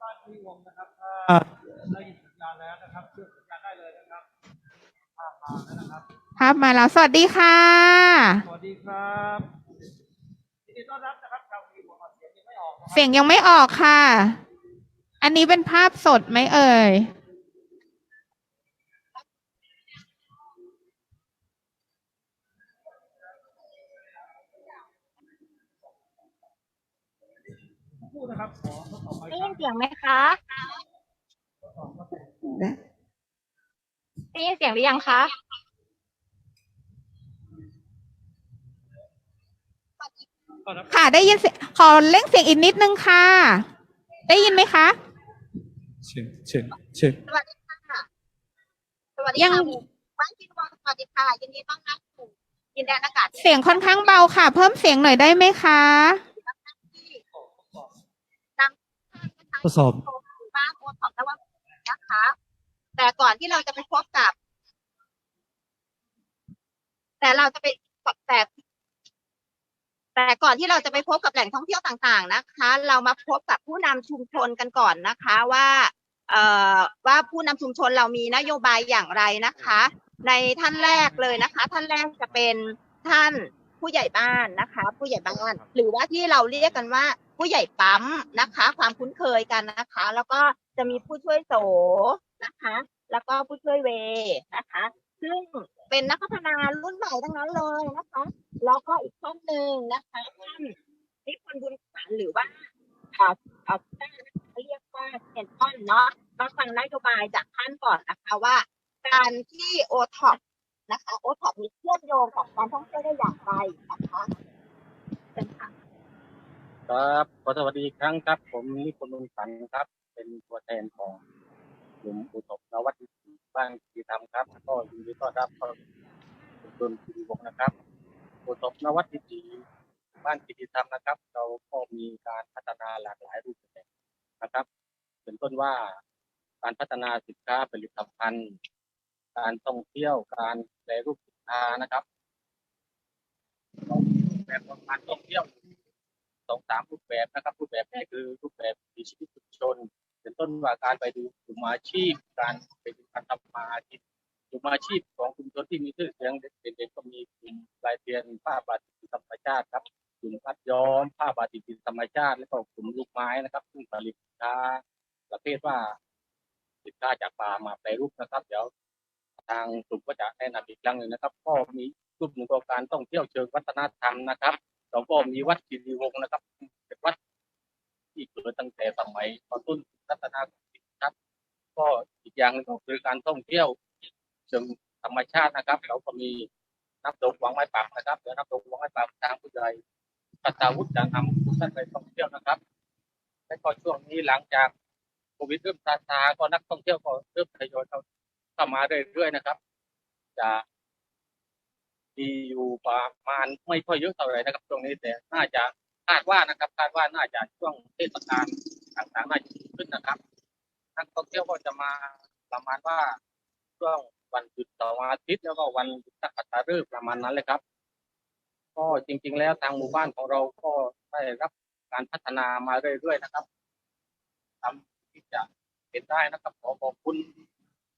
บ้านที่วงนะครับถ้าได้ยินสัญญาณแล้วนะครับเชื่อมสัญญาณได้เลยนะครับภาพมาแล้วนะครับภาพมาแล้วสวัสดีค่ะ สวัสดีครับยินดีต้อนรับนะครับชาวทีวงเสียงยังไม่ออกนะครับเสียงยังไม่ออกค่ะ อันนี้เป็นภาพสดไหมเอ่ย พูดนะครับ ขอทดสอบไมค์ได้ครัยิบนเสียงไหมคะได้ยินเสียงหรือยังคะต้อนรับค่ะได้ยินเสียงขอเล่งเสียงอีกนิดนึงค่ะ ได้ยินไหมคะ เชิญเชิญเชิญสวัสดีค่ะสวัสดียัง ค่ะบ้านคิดวงสวัสดีค่ะยินดีต้อนรับสู่ยินแดนอากาศเสียงค่อนข้างเบาค่ะ เพิ่มเสียงหน่อยได้ไหมคะ ทดสอบบ้านโอท็อปนวัตนะคะ แต่ก่อนที่เราจะไปพบกับ แต่เราจะไปแต่แต่ก่อนที่เราจะไปพบกับแหล่งท่องเที่ยวต่างๆนะคะ เรามาพบกับผู้นำชุมชนกันก่อนนะคะว่าเอ่อว่าผู้นำชุมชนเรามีนโยบายอย่างไรนะคะ ในท่านแรกเลยนะคะ ท่านแรกจะเป็นท่านผู้ใหญ่บ้านนะคะ ผู้ใหญ่บ้านหรือว่าที่เราเรียกกันว่า ผู้ใหญ่ปั๊มนะคะ ความคุ้นเคยกันนะคะ แล้วก็จะมีผู้ช่วยโสนะคะ แล้วก็ผู้ช่วยเวนะคะ ซึ่งเป็นนักพัฒนารุ่นใหม่ทั้งนั้นเลยนะคะแล้วก็อีกท่านหนึ่งนะคะท่านนิพนธ์บุญขวัญหรือว่าอ่าอ่าท่านเรียกว่าเซนต้นเนาะมาฟังนโยบายจากท่านก่อนนะคะว่า การที่โอท็อปนะคะโอท็อปมีเชื่อมโยงกับการท่องเที่ยวได้อย่างไรนะคะ ครับขอสวัสดีอีกครั้งครับ ผมนิพนธ์บุญสันครับ เป็นตัวแทนของกลุ่มอุตบนวัตถีบ้านกิติธรรมครับ ก็ยินดีต้อนรับเข้าสู่ชนกิติวงศ์นะครับอุตบนวัตถีบ้านกิติธรรมนะครับ เราก็มีการพัฒนาหลากหลายรูปแบบนะครับเป็นต้นว่าการพัฒนาสินค้าผลิตภัณฑ์ การท่องเที่ยวการแปรรูปสินค้านะครับแบบของการท่องเที่ยว สองสามรูปแบบนะครับรูปแบบแรกคือรูปแบบวิชีวิตชุมชนเป็นต้นว่าการไปดูกลุ่มอาชีพ การไปดูการทำมาอาชีพกลุ่มอาชีพของชุมชนที่มีชื่อเสียงเด่นๆก็มีกลุ่มลายเทียนผ้าบาติกธรรมชาติครับกลุ่มพัดย้อมผ้าบาติกธรรมชาติ แล้วก็กลุ่มลูกไม้นะครับ ซึ่งผลิตสินค้าประเภทว่าสินค้าจากป่ามาแปรรูปนะครับเดี๋ยวทางกลุ่มก็จะแนะนำอีกครั้งหนึ่งนะครับ ก็มีกลุ่มหนึ่งก็การท่องเที่ยวเชิงวัฒนธรรมนะครับ เราก็มีวัดกิติวงศ์นะครับเป็นวัดที่เกิดตั้งแต่สมัยตอนต้นรัตนโกสินทร์ครับ ก็อีกอย่างหนึ่งก็คือการท่องเที่ยวเชิงธรรมชาตินะครับ เราก็มีน้ำตกวังไม้ปักนะครับเดี๋ยวน้ำตกวังไม้ปักทางผู้ใหญ่ปัตตาวุฒิจะนำทุกท่านไปท่องเที่ยวนะครับและก็ช่วงนี้หลังจากโควิดเริ่มซาซาก็นักท่องเที่ยวก็เริ่มทยอยเข้าเข้ามาเรื่อยๆนะครับจะ มีอยู่ประมาณไม่ค่อยเยอะเท่าไหร่นะครับตรงนี้แต่น่าจะคาดว่านะครับคาดว่าน่าจะช่วงเทศกาลต่างๆน่าจะขึ้นนะครับนักท่องเที่ยวก็จะมาประมาณว่าช่วงวันหยุดเสาร์อาทิตย์แล้วก็วันหยุดนักขัตฤกษ์ประมาณนั้นเลยครับ ก็จริง ๆ แล้วทางหมู่บ้านของเราก็ได้รับการพัฒนามาเรื่อยๆนะครับทำที่จะเป็นได้นะครับขอขอบคุณ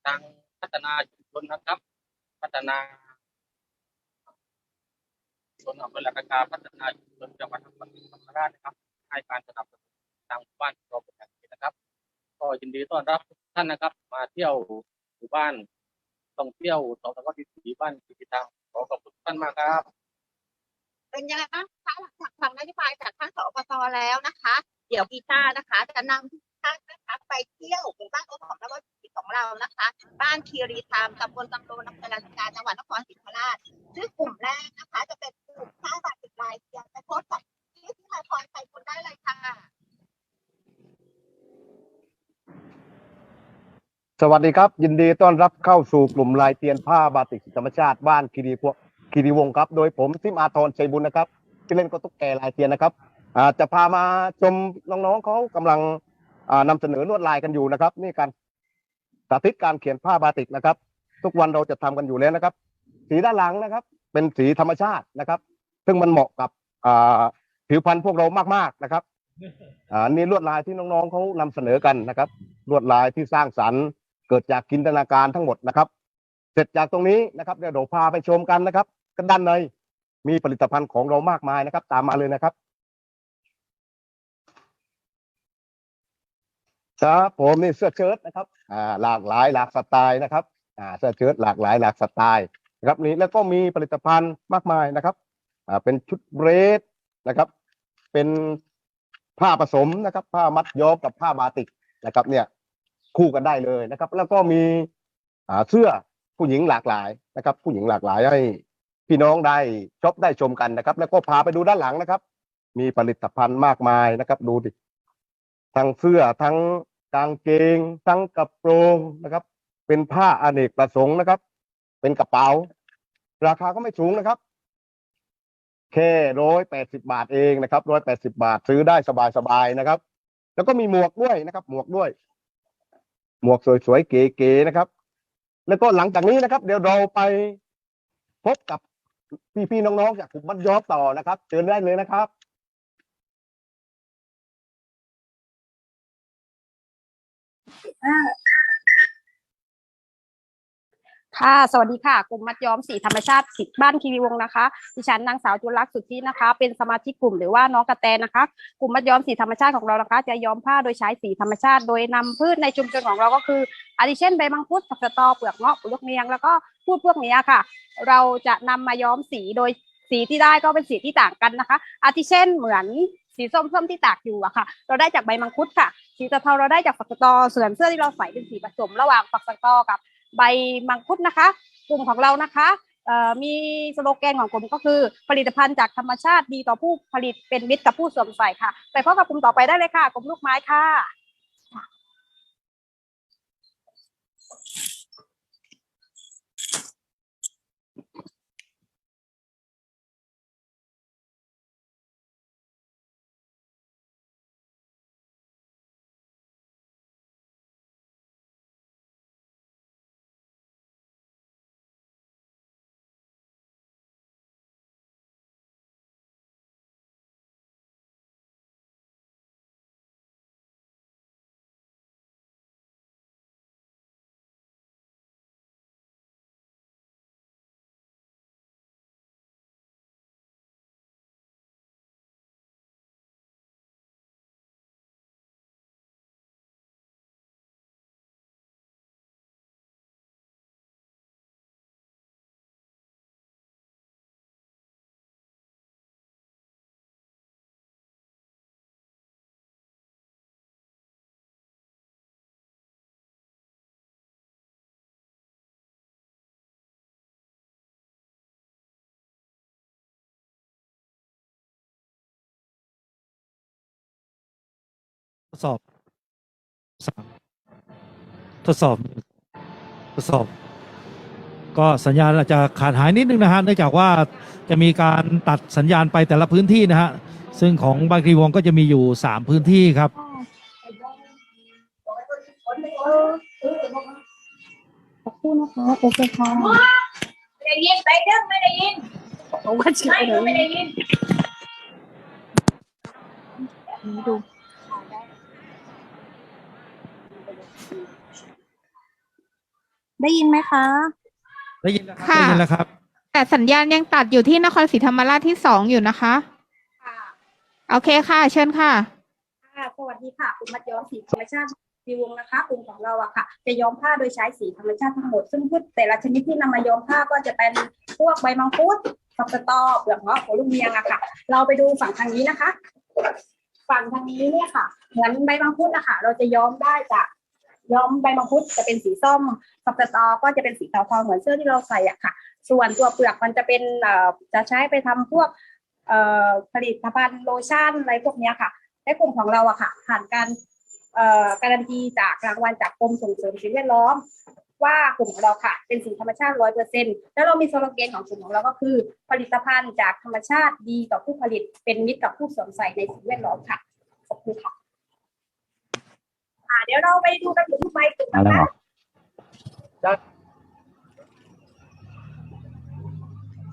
ทางพัฒนาชุมชนนะครับ พัฒนา ส่วนอำเภอหลักกาพัฒนาชุมชนจังหวัดนครศรีธรรมราชนะครับให้การสนับสนุนทางหมู่บ้านเราเป็นอย่างดีนะครับ ก็ยินดีต้อนรับทุกท่านนะครับ มาเที่ยวหมู่บ้านท่องเที่ยวสองสวัสดิ์บ้านกิติธรรมขอขอบคุณทุกท่านมากครับ เป็นยังไงบ้างคะหลังจากฟังนโยบายจากท่านสอบตแล้วนะคะ เดี๋ยวกีตาร์นะคะ จะนำทุกท่านนะคะไปเที่ยวหมู่บ้านโอท็อปนวัตถีของเรานะคะ บ้านคีรีธรรมตำบลตำบลอำเภอลานสกาจังหวัดนครศรีธรรมราชซึ่งกลุ่มแรกนะคะ จะเป็น กลุ่มค่าบาทติดลายเทียมไปโพสต์กับที่ที่มาพรใส่คุณได้เลยค่ะ สวัสดีครับ ยินดีต้อนรับเข้าสู่กลุ่มลายเตียนผ้าบาติกธรรมชาติบ้านคีรีพวกคีรีวงศ์ครับ โดยผมซิมอาทรชัยบุญนะครับที่อเล่นก็ตุ๊กแกลายเตียนนะครับอ่าจะพามาชมน้องๆเขากำลังอ่านำเสนอลวดลายกันอยู่นะครับ นี่การสาธิตการเขียนผ้าบาติกนะครับ ทุกวันเราจะทำกันอยู่แล้วนะครับ สีด้านหลังนะครับ เป็นสีธรรมชาตินะครับ ซึ่งมันเหมาะกับผิวพรรณพวกเรามากๆนะครับอ่านี่ลวดลายที่น้องๆเขานำเสนอกันนะครับ ลวดลายที่สร้างสรรค์เกิดจากจินตนาการทั้งหมดนะครับ เสร็จจากตรงนี้นะครับเดี๋ยวเราพาไปชมกันนะครับกันด้านในมีผลิตภัณฑ์ของเรามากมายนะครับ ตามมาเลยนะครับครับผมนี่เสื้อเชิ้ตนะครับอ่าหลากหลายหลากสไตล์นะครับอ่าเสื้อเชิ้ตหลากหลายหลากสไตล์นะครับนี่แล้วก็มีผลิตภัณฑ์มากมายนะครับ อ่าเป็นชุดเบรสนะครับ เป็นผ้าผสมนะครับ ผ้ามัดย้อมกับผ้าบาติกนะครับ เนี่ยคู่กันได้เลยนะครับ แล้วก็มีอ่าเสื้อผู้หญิงหลากหลายนะครับ ผู้หญิงหลากหลายให้พี่น้องได้ชอบได้ชมกันนะครับ แล้วก็พาไปดูด้านหลังนะครับ มีผลิตภัณฑ์มากมายนะครับ ดูดิทั้งเสื้อทั้งกางเกง ทั้งกระโปรงนะครับ เป็นผ้าอเนกประสงค์นะครับ เป็นกระเป๋า ราคาก็ไม่สูงนะครับ แค่ร้อยแปดสิบาทเองนะครับร้อยแปดสิบาทซื้อได้สบายๆนะครับ แล้วก็มีหมวกด้วยนะครับ หมวกด้วย หมวกสวยๆเก๋ๆนะครับ แล้วก็หลังจากนี้นะครับ เดี๋ยวเราไปพบกับพี่ๆน้องๆจากกลุ่มมัดย้อมต่อนะครับเชิญได้เลยนะครับ ค่ะสวัสดีค่ะกลุ่มมัดย้อมสีธรรมชาติสิบ้านคีรีวงนะคะ ดิฉันนางสาวจุลักษณ์สุทธินะคะ เป็นสมาชิกกลุ่มหรือว่าน้องกระแตนะคะ กลุ่มมัดย้อมสีธรรมชาติของเรานะคะ จะย้อมผ้าโดยใช้สีธรรมชาติ โดยนำพืชในชุมชนของเราก็คืออาทิเช่นใบมังคุดผักสะตอเปลือกเงาะปลูกเนียงแล้วก็พูดพวกนี้ค่ะ เราจะนำมาย้อมสีโดยสีที่ได้ก็เป็นสีที่ต่างกันนะคะ อาทิเช่นเหมือนสีส้มๆที่ตากอยู่อะค่ะ เราได้จากใบมังคุดค่ะ สีตะเทาเราได้จากฝักสะตอส่วนเสื้อที่เราใส่เป็นสีผสมระหว่างฝักสะตอกับ ใบมังคุดนะคะ กลุ่มของเรานะคะมีสโลแกนของกลุ่มก็คือ ผลิตภัณฑ์จากธรรมชาติดีต่อผู้ผลิตเป็นมิตรกับผู้สวมใส่ค่ะ ไปพบกับกลุ่มต่อไปได้เลยค่ะ กลุ่มลูกไม้ค่ะ ทดสอบสามทดสอบทดสอบ ก็สัญญาณอาจจะขาดหายนิดนึงนะฮะเนื่องจากว่าจะมีการตัดสัญญาณไปแต่ละพื้นที่นะฮะซึ่งของบางรีวงก็จะมีอยู่สามพื้นที่ครับ ขอบคุณนะคะโอเคค่ะไม่ได้ยินไปเด้งไม่ได้ยินผมว่าเชื่อไม่เลดูไม่ได้ยยิน ดู ได้ยินไหมคะ ได้ยินแล้วครับค่ะ ได้ยินแล้วครับ แต่สัญญาณยังตัดอยู่ที่นครศรีธรรมราชที่สองอยู่นะคะ ค่ะโอเคค่ะ เชิญค่ะ ค่ะสวัสดีค่ะกลุ่มมัดย้อมสีธรรมชาติดีวงนะคะกลุ่มของเราอะค่ะ จะย้อมผ้าโดยใช้สีธรรมชาติทั้งหมด ซึ่งพืชแต่ละชนิดที่นำมาย้อมผ้าก็จะเป็นพวกใบมังคุดฝักสะตอเปลือกเงาะโขลูกเนียงอะค่ะ เราไปดูฝั่งทางนี้นะคะ ฝั่งทางนี้เนี่ยค่ะ เหมือนใบมังคุดนะคะเราจะย้อมได้จาก ย้อมใบมังคุดจะเป็นสีส้มฝักสะตอก็จะเป็นสีเทาๆเหมือนเสื้อที่เราใส่อะค่ะ ส่วนตัวเปลือกมันจะเป็นเอ่อจะใช้ไปทำพวกเอ่อผลิตภัณฑ์โลชั่นอะไรพวกนี้ค่ะในกลุ่มของเราอะค่ะ ผ่านการเอ่อการันตีจากรางวัลจากกรมส่งเสริมสิ่งแวดล้อม ว่ากลุ่มของเราค่ะ เป็นสีธรรมชาติร้อยเปอร์เซ็นแล้วเรามีสโลแกนของกลุ่มของเราก็คือ ผลิตภัณฑ์จากธรรมชาติดีต่อผู้ผลิตเป็นมิตรกับผู้สวมใส่ในสิ่งแวดล้อมค่ะขอบคุณค่ะ อ่าเดี๋ยวเราไปดูกันถึงรูปใบกลุ่มนะคะ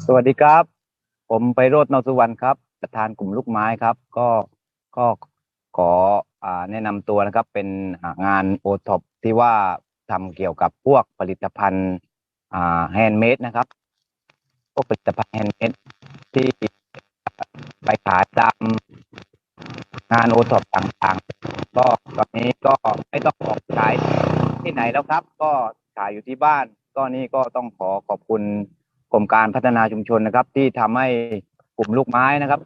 สวัสดีครับ ผมไปโรดนอสุวรรณครับ ประธานกลุ่มลูกไม้ครับ ก็ก็ขออ่าแนะนำตัวนะครับ เป็นอ่างานโอท็อปที่ว่าทำเกี่ยวกับพวกผลิตภัณฑ์อ่าแฮนด์เมดนะครับ พวกผลิตภัณฑ์แฮนด์เมดที่ไปขายตาม งานโอท็อปต่างๆ ก็ตอนนี้ก็ไม่ต้องออกขายที่ไหนแล้วครับ ก็ขายอยู่ที่บ้าน ก็นี่ก็ต้องขอขอบคุณกรมการพัฒนาชุมชนนะครับ ที่ทำให้กลุ่มลูกไม้นะครับ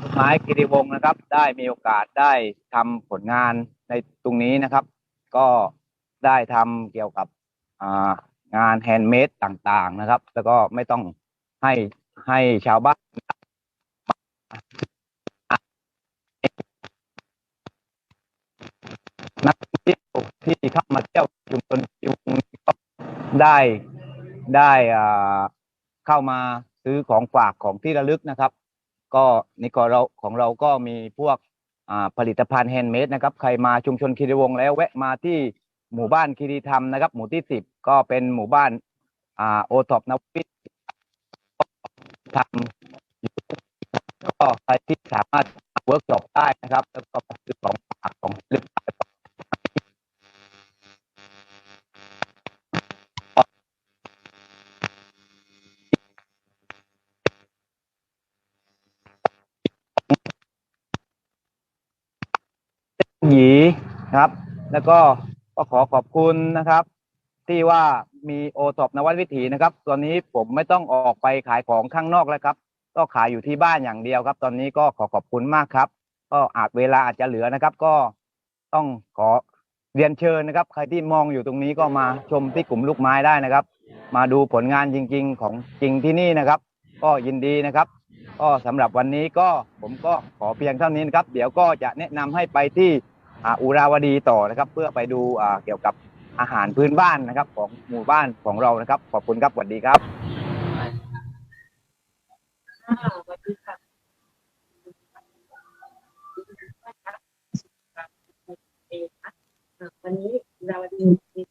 ลูกไม้กิริวงศ์นะครับ ได้มีโอกาสได้ทำผลงานในตรงนี้นะครับ ก็ได้ทำเกี่ยวกับงานแฮนด์เมดต่างๆนะครับ แล้วก็ไม่ต้องให้ให้ชาวบ้าน นักท่องเที่ยวที่เข้ามาเที่ยวชุมชนยุงก็ได้ได้อ่าเข้ามาซื้อของฝากของที่ระลึกนะครับ ก็นี่ก็เราของเราก็มีพวกอ่าผลิตภัณฑ์แฮนด์เมดนะครับ ใครมาชุมชนคีรีวงศ์แล้วแวะมาที่หมู่บ้านคีรีธรรมนะครับ หมู่ที่สิบก็เป็นหมู่บ้านอ่าโอท็อปนวิทย์ทำก็ใครที่สามารถเวิร์กช็อปได้นะครับ แล้วก็ซื้อของฝากของลึก แล้วก็ก็ขอขอบคุณนะครับ ที่ว่ามีโอท็อปนวัตวิถีนะครับ ตอนนี้ผมไม่ต้องออกไปขายของข้างนอกแล้วครับ ก็ขายอยู่ที่บ้านอย่างเดียวครับ ตอนนี้ก็ขอขอบคุณมากครับ ก็อาจเวลาอาจจะเหลือนะครับ ก็ต้องขอเรียนเชิญนะครับ ใครที่มองอยู่ตรงนี้ก็มาชมที่กลุ่มลูกไม้ได้นะครับ มาดูผลงานจริง ๆ ของจริงที่นี่นะครับ ก็ยินดีนะครับ ก็สำหรับวันนี้ก็ผมก็ขอเพียงเท่านี้นะครับ เดี๋ยวก็จะแนะนำให้ไปที่ อุราวดีต่อนะครับ เพื่อไปดูเกี่ยวกับอาหารพื้นบ้านนะครับ ของหมู่บ้านของเรานะครับ ขอบคุณครับสวัสดีครับสวัสดีค่ะวันนี้เราดีมี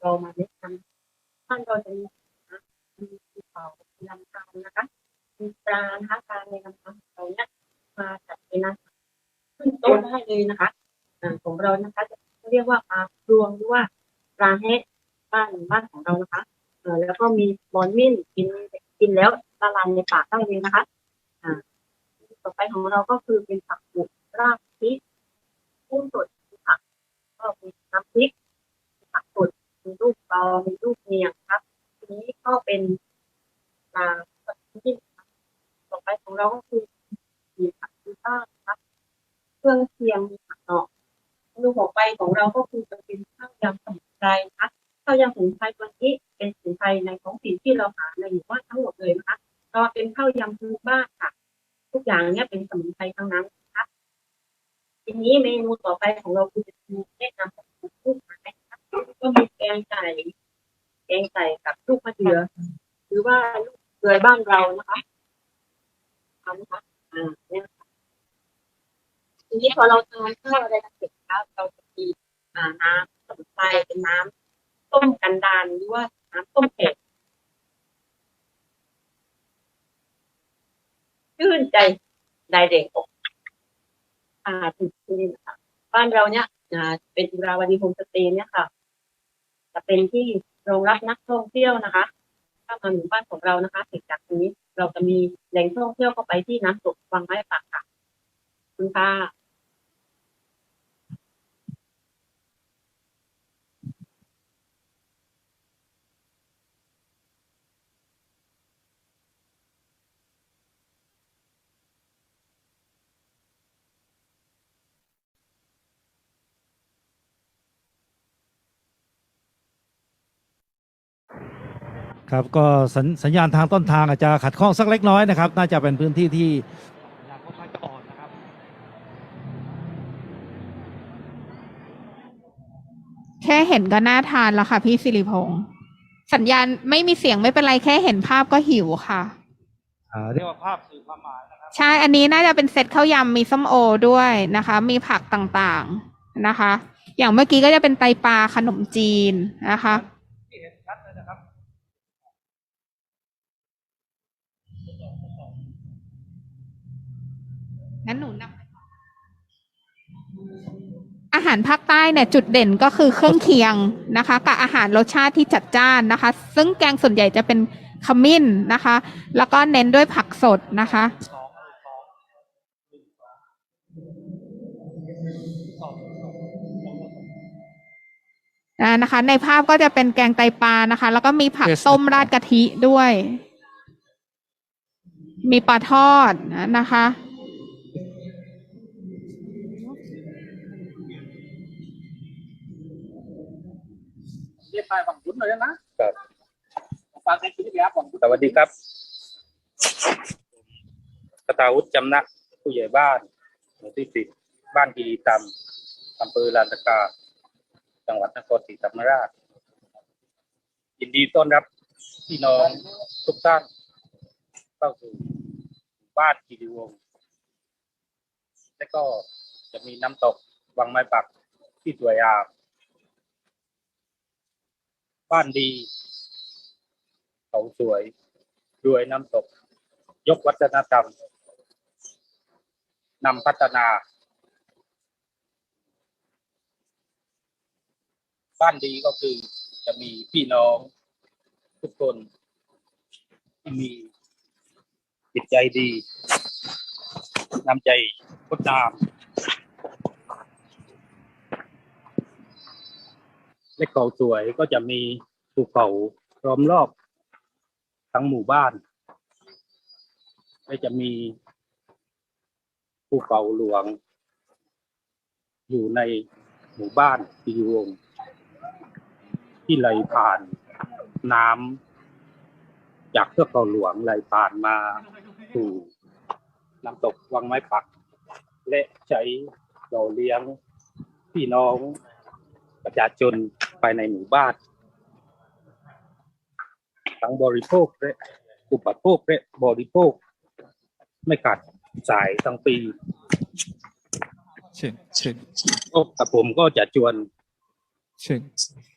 เรามาแนะนำท่านเราจะมีมีภูเขาลำธารนะคะมีปลานะคะปลาในลำธารเราเนี่ยมาจัดเป็นอาหาร ขึ้นโต๊ะได้เลยนะคะอ่าของเรานะคะจะเรียกว่าปลาพรวงหรือว่าปลาแฮะบ้านบ้านของเรานะคะเออแล้วก็มีบอนมิ้นกินกินแล้วละลายในปากได้เลยนะคะอ่าต่อไปของเราก็คือเป็นผักบุกรากพริกกุ้งสดผักก็มีน้ำพริกผักสดมีลูกตอมีลูกเนียงครับทีนี้ก็เป็นปลาที่ต่อไปของเราก็คือมีผักชีบ้าครับ เครื่องเคียงมีผักเนาะเมนูของไปของเราก็คือจะเป็นข้าวยำสมุนไพรนะคะข้าวยำสมุนไพรตัวนี้เป็นสมุนไพรในท้องถิ่นที่เราหาในหมู่บ้านทั้งหมดเลยนะคะก็เป็นข้าวยำพื้นบ้านค่ะ ทุกอย่างเนี้ยเป็นสมุนไพรทั้งนั้นนะคะทีนี้เมนูต่อไปของเราคือจะมีแนะนำของลูกไม้นะคะก็มีแกงไก่แกงไก่กับลูกมะเดือหรือว่าลูกเดือยบ้านเรานะคะทำนะคะอ่าเนี่ยค่ะทีนี้ พอเราทานข้าวอะไรกันเสร็จแล้วเราจะมีน้ำสมุนไพรเป็นน้ำต้มกันดานหรือว่าน้ำต้มเผ็ดชื่นใจได้เด็กอกอ่าถึงที่นี่ะคะบ้านเราเนี่ยอ่าเป็นอุราวดีโฮมสเตย์เนี่ยค่ะ จะเป็นที่รองรับนักท่องเที่ยวนะคะ ถ้ามาหมู่บ้านของเรานะคะเสร็จจากตรงนี้เราจะมีแหล่งท่องเที่ยวเข้าไปที่น้ำตกวังไม้ปากค่ะ คุณค่ะ ครับก็สัญสัญญาณทางต้นทางอาจจะขัดข้องสักเล็กน้อยนะครับ น่าจะเป็นพื้นที่ที่สัญญาณค่อนข้างจะอ่อนนะครับ แค่เห็นก็น่าทานแล้วค่ะ พี่สิริพงศ์สัญญาณไม่มีเสียงไม่เป็นไรแค่เห็นภาพก็หิวค่ะ อ่าเรียกว่าภาพสื่อความหมายนะครับ ใช่ อันนี้น่าจะเป็นเซตข้าวยำมีส้มโอด้วยนะคะ มีผักต่างๆนะคะ อย่างเมื่อกี้ก็จะเป็นไตปลาขนมจีนนะคะ ที่เห็นชัดเลยนะครับ งั้นหนูนำอาหารภาคใต้เนี่ยจุดเด่นก็คือเครื่องเคียงนะคะ กับอาหารรสชาติที่จัดจ้านนะคะ ซึ่งแกงส่วนใหญ่จะเป็นขมิ้นนะคะ แล้วก็เน้นด้วยผักสดนะคะอ่านะคะ ในภาพก็จะเป็นแกงไตปลานะคะ แล้วก็มีผัก Yes ต้มราดกะทิด้วย มีปลาทอดนะคะ รียกไปฝั่งคุณเลยนะครับฟังในคลิปนี้ครับฝั่งคุณสวัสดีครับกตาวุฒิจำนะผู้ใหญ่บ้านหมู่ที่สิบบ้านกีรีตำอำเภอลานตากา จังหวัดนครศรีธรรมราช ยินดีต้อนรับพี่น้องทุกท่านเข้าสู่บ้านกีรีวงศ์และก็จะมีน้ำตกวังไม้ปักที่สวยงาม บ้านดี เขาสวย รวยน้ำตก ยกวัฒนธรรมนำพัฒนา บ้านดีก็คือจะมีพี่น้องทุกคนมีจิตใจดี น้ำใจงดงาม และเขาสวยก็จะมีภูเขาล้อมรอบทั้งหมู่บ้านและจะมีภูเขาหลวง อยู่ในหมู่บ้านปีวง ที่ไหลผ่านน้ำจากเทือกเขาหลวงไหลผ่านมาสู่น้ำตกวังไม้ปัก และใช้หล่อเลี้ยงพี่น้องประชาชนายในหมู่บ้าน ทั้งบริโภคและอุปโภคและบริโภค ไม่ขาดสายทั้งปีเชิญเชิญโอ้กับผมก็จะชวนเชิญ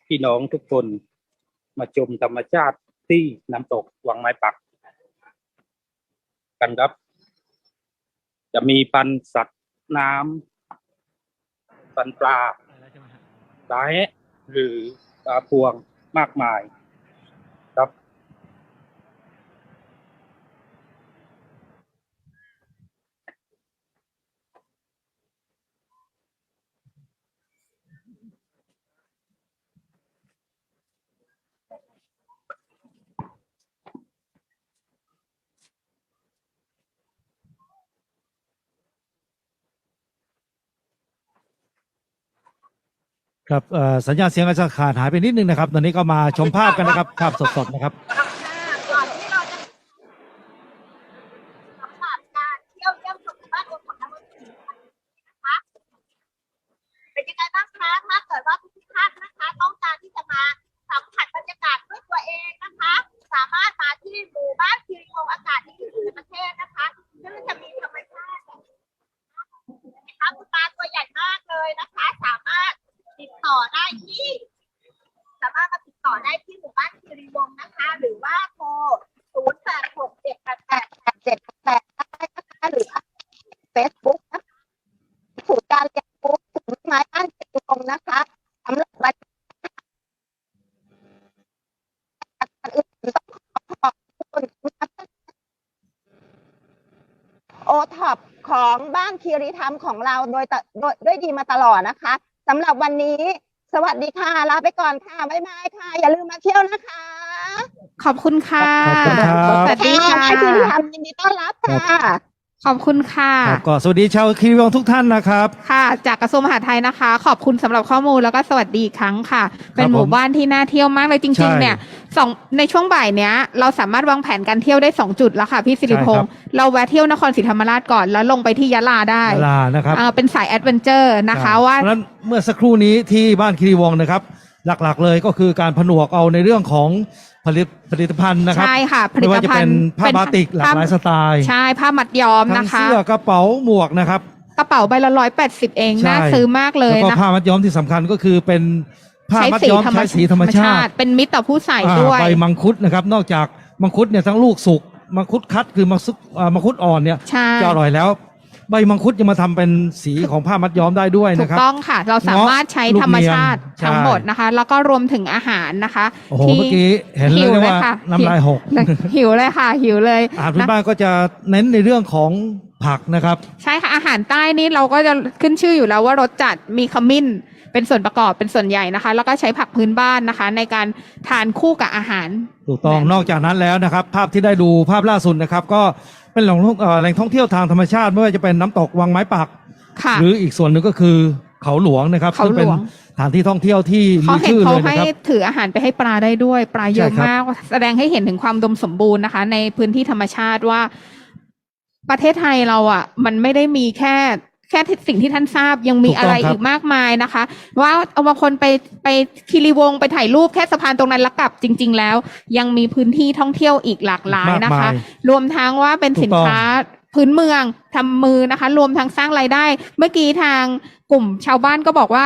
พี่น้องทุกคนมาชมธรรมชาติที่น้ำตกวังไม้ปัก กันครับ จะมีปันสัตว์น้ำปันปลาปลาแหะ หรือปลาพวงมากมาย ครับเอ่อสัญญาณเสียงอาจจะขาดหายไปนิดนึงนะครับ ตอนนี้ก็มาชมภาพกันนะครับ ภาพสดๆนะครับ ก่อนที่เราจะสำหรับการเที่ยวเยี่ยมชมบ้านโอของนวันนี้นะคะ เป็นยังไงบ้างคะถ้าเกิดว่าทุกท่านนะคะ ต้องการที่จะมาสัมผัสบรรยากาศด้วยตัวเองนะคะ สามารถมาที่หมู่บ้านคิริโออากาศที่ที่สุดในประเทศนะคะซึ่งจะมีธรรมชาตินะคะคุณตาตัวใหญ่มากเลยนะคะ สามารถติดต่อได้ที่ สามารถมาติดต่อได้ที่หมู่บ้านคิริวงศ์นะคะ หรือว่าโทร 0 8 6 7 8 8 8 7 8ได้นะคะหรือเฟซบุ๊กนะคะศูนย์การเรียนรู้ถึงไม้บ้านคิริวงศ์นะคะสำหรับวันอื่นต้องขอขอบคุณ โอท็อปของบ้านคีรีธรรมของเราโดยตะโดยด้วยดีมาตลอดนะคะสำหรับวันนี้ สวัสดีค่ะ ลาไปก่อนค่ะ บ๊ายบายค่ะ อย่าลืมมาเที่ยวนะคะ ขอบคุณค่ะ ขอบคุณครับสวัสดีค่ะให้คุณทำยินดีต้อนรับค่ะ ขอบคุณค่ะครับก็สวัสดีชาวคีรีวงศ์ทุกท่านนะครับ ค่ะ จากกระทรวงมหาดไทยนะคะ ขอบคุณสำหรับข้อมูลแล้วก็สวัสดีอีกครั้งค่ะ เป็นผมหมู่บ้านที่น่าเที่ยวมากเลยจใช่ริง ๆ เนี่ยสองในช่วงบ่ายเนี้ย เราสามารถวางแผนการเที่ยวได้สองจุดแล้วค่ะพี่สิริพงใช่ครัศ์บเราแวะเที่ยวนครศรีธรรมราชก่อนแล้วลงไปที่ยะลาได้เวลานะครับอ่าเป็นสายแอดเวนเจอร์นะคะว่า เพราะฉะนั้นเมื่อสักครู่นี้ที่บ้านคีรีวงศ์นะครับ หลักๆเลยก็คือการผนวกเอาในเรื่องของ ผลิตผลิตภัณฑ์นะครับใช่ค่ะผลิไม่ตว่าจะภัเป็ณนฑ์ผ้าบาติกหลากหลายสไตล์ใช่ผ้ามัดย้อมทั้นะงคะเสื้อกระเป๋าหมวกนะครับ กระเป๋าใบละร้อยแปดสิบเองใช่ น่าซื้อมากเลยแล้วก็นะผ้ามัดย้อมที่สำคัญก็คือเป็นผ้าใช้มัดสีย้อมธรรมใช้สีธรรมชาติเป็นมิตรต่อผู้ใส่อ่าด้วยใบมังคุดนะครับ นอกจากมังคุดเนี่ยทั้งลูกสุกมังคุดคัดคือมังคุดอ่ามังคุดอ่อนเนี่ยใช่ จะอร่อยแล้ว ใบมังคุดยังมาทำเป็นสีของผ้ามัดย้อมได้ด้วยถูนะกครับ ต้องค่ะ เราสามารถใช้เงาะธรรมชาติลูกเนียงทั้งหมดใช่นะคะ แล้วก็รวมถึงอาหารนะคะโอ้โหที่ เมื่อกี้เห็นเลยหิวเลยว่าค่ะน้ำลายหก หิวเลยค่ะ หิวเลยอาหารพื้นนะบ้านก็จะเน้นในเรื่องของผักนะครับ ใช่ค่ะอาหารใต้นี่เราก็จะขึ้นชื่ออยู่แล้วว่ารสจัดมีขมิ้น เป็นส่วนประกอบเป็นส่วนใหญ่นะคะ แล้วก็ใช้ผักพื้นบ้านนะคะ ในการทานคู่กับอาหาร ถูกต้อง แบบ นอกจากนั้นแล้วนะครับ ภาพที่ได้ดูภาพล่าสุดนะครับ ก็ เป็นแหล่งท่องเอ่อแหล่งท่องเที่ยวทางธรรมชาติไม่ว่าจะเป็นน้ำตกวังไม้ปัก ค่ะ หรืออีกส่วนหนึ่งก็คือเขาหลวงนะครับเขาหลวงซึ่งเป็นสถานที่ท่องเที่ยวที่เขามีเห็นชื่อเขาเลยให้นะครับ ถืออาหารไปให้ปลาได้ด้วย ปลาเยอะใช่ครับ มาก แสดงให้เห็นถึงความอุดมสมบูรณ์นะคะ ในพื้นที่ธรรมชาติว่า ประเทศไทยเราอะ มันไม่ได้มีแค่ แค่สิ่งที่ท่านทราบยังมีถูกต้องอะไรครับอีกมากมายนะคะ ว่าเอาบางคนไปไปคีรีวงศ์ไปถ่ายรูปแค่สะพานตรงนั้นแล้วกลับจริง ๆ แล้ว ยังมีพื้นที่ท่องเที่ยวอีกหลากหลายนะคะมากมายรวมทั้งว่าเป็นถูกต้องสินค้าพื้นเมืองทำมือนะคะ รวมทั้งสร้างรายได้ เมื่อกี้ทางกลุ่มชาวบ้านก็บอกว่า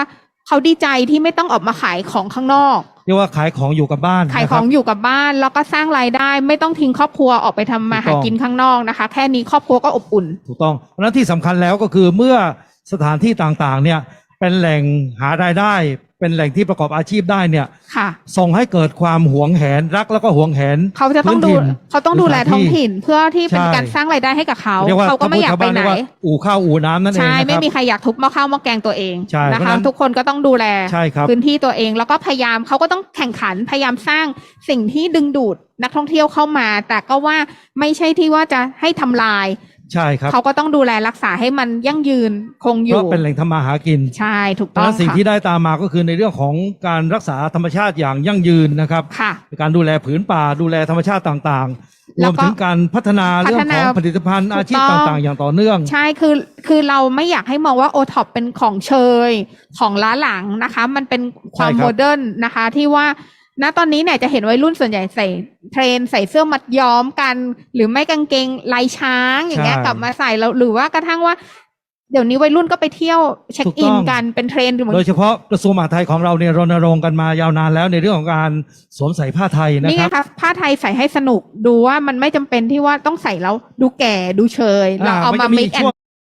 เขาดีใจที่ไม่ต้องออกมาขายของข้างนอก เรียกว่าขายของอยู่กับบ้านขายนะขครัอบงอยู่กับบ้านแล้วก็สร้างรายได้ ไม่ต้องทิ้งครอบครัวออกไปทำมาถูกต้หาองกินข้างนอกนะคะ แค่นี้ครอบครัวก็อบอุ่น ถูกต้องเพราะฉะนั้นที่สำคัญแล้วก็คือเมื่อสถานที่ต่างๆเนี่ยเป็นแหล่งหารายได้ เป็นแหล่งที่ประกอบอาชีพได้เนี่ย ค่ะ ส่งให้เกิดความหวงแหนรักแล้วก็หวงแหนเขาจะต้องดูพื้นถิ่น เขาต้องดูแลท้องถิ่นเพื่อที่เป็นใช่ การสร้างรายได้ให้กับเขาเรียกว่าเขาก็ไม่อยากไปไหนชวบ้เรีว่าอู่ข้าวอู่น้ำนั่นเองใช่นะคไม่รับมีใครอยากทุบหม้อข้าวหม้อแกงตัวเองใช่นะเพราะคะฉะนั้นทุกคนก็ต้องดูแล ใช่ครับ พื้นที่ตัวเองแล้วก็พยายามเขาก็ต้องแข่งขันพยายามสร้างสิ่งที่ดึงดูดนักท่องเที่ยวเข้ามา แต่ก็ว่าไม่ใช่ที่ว่าจะให้ทำลาย ใช่ครับเขาก็ต้องดูแลรักษาให้มันยั่งยืนคงอเพยู่ราะเป็นแหล่งทำมาหากินใช่ถูกเพราะต้ฉะองนั้นสิ่งค่ะที่ได้ตามมาก็คือในเรื่องของการรักษาธรรมชาติอย่างยั่งยืนนะครับค่ะ การดูแลผืนป่าดูแลธรรมชาติต่างๆรแล้ววมก็ถึงการพัฒนาพัเรื่อฒงนาของผลิตภัณฑ์ถูกอาชีพต้อง ต่างๆ อย่างต่อเนื่อง ใช่คือคือเราไม่อยากให้มองว่าโอท็อปเป็นของเชย ของล้าหลังนะคะ มันเป็นความใช่ครับ โมเดิร์นนะคะ ที่ว่า ณตอนนี้เนี่ยจะเห็นวัยรุ่นส่วนใหญ่ใส่เทรนใส่เสื้อมัดย้อมกัน หรือไม่กางเกงลายช้างอย่างเงี้ยใช่กลับมาใส่แล้วหรือว่ากระทั่งว่า เดี๋ยวนี้วัยรุ่นก็ไปเที่ยวเช็คถูกอิต้นองกันเป็นเทรนด์เหมือนโดยเฉพาะกระทรวงมหาดไทยของเราเนี่ยรณรงค์กันมายาวนานแล้วในเรื่องของการสวมใส่ผ้าไทยนะนี่คไงรับคะผ้าไทยใส่ให้สนุกดูว่ามันไม่จำเป็นที่ว่าต้องใส่แล้วดูแก่ดูเชยเราเอาอ่ามามันจะมี make and ช่วง